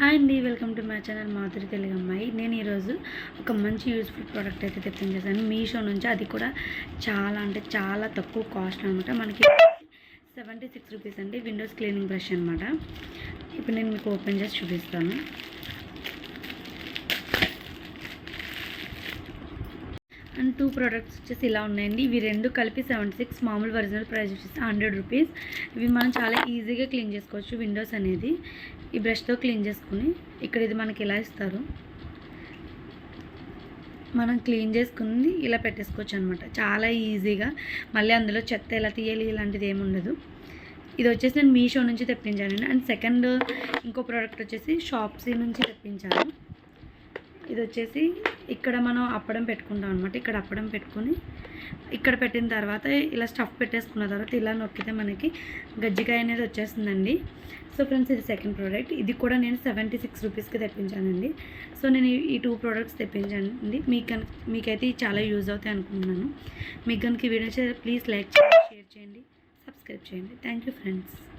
Hi అండి welcome to my channel Madhuri Telugu అమ్మాయి. నేను ఈరోజు ఒక మంచి యూస్ఫుల్ ప్రోడక్ట్ అయితే తెప్పించేసాను మీషో నుంచి అది కూడా చాలా అంటే చాలా తక్కువ కాస్ట్ అనమాట మనకి సెవెంటీ సిక్స్ రూపీస్ అండి విండోస్ క్లీనింగ్ బ్రష్ అనమాట ఇప్పుడు నేను మీకు ఓపెన్ చేసి చూపిస్తాను. అండ్ టూ ప్రోడక్ట్స్ వచ్చేసి ఇలా ఉన్నాయండి. ఇవి రెండు కలిపి సెవెంటీ సిక్స్ మామూలు ఒరిజినల్ ప్రైస్ వచ్చేసి హండ్రెడ్ రూపీస్ ఇవి మనం చాలా ఈజీగా క్లీన్ చేసుకోవచ్చు విండోస్ అనేది. ఈ బ్రష్తో క్లీన్ చేసుకుని ఇక్కడ ఇది మనకి ఇలా ఇస్తారు? మనం క్లీన్ చేసుకుని ఇలా పెట్టేసుకోవచ్చు అనమాట చాలా ఈజీగా మళ్ళీ అందులో చెత్త ఎలా తీయాలి ఇలాంటిది ఏమి ఉండదు. ఇది వచ్చేసి నేను మీషో నుంచి తెప్పించానండి. అండ్ సెకండ్ ఇంకో ప్రోడక్ట్ వచ్చేసి షాప్సీ నుంచి తెప్పించాను. ఇది వచ్చేసి ఇక్కడ మనం అప్పడం పెట్టుకుంటాం అనమాట ఇక్కడ అప్పడం పెట్టుకొని ఇక్కడ పెట్టిన తర్వాత ఇలా స్టఫ్ పెట్టేసుకున్న తర్వాత ఇలా నొక్కితే మనకి గజ్జికాయ అనేది వచ్చేస్తుందండి. సో ఫ్రెండ్స్ ఇది సెకండ్ ప్రోడక్ట్. ఇది కూడా నేను సెవెంటీ సిక్స్ రూపీస్కి తెప్పించానండి. సో నేను ఈ- టూ ప్రోడక్ట్స్ తెప్పించానండి. మీకు కనుక మీకైతే చాలా యూజ్ అవుతాయి అనుకుంటున్నాను. మీకు కనుక వీడియో ప్లీజ్ లైక్ చేయండి షేర్ చేయండి సబ్స్క్రైబ్ చేయండి. Thank you friends.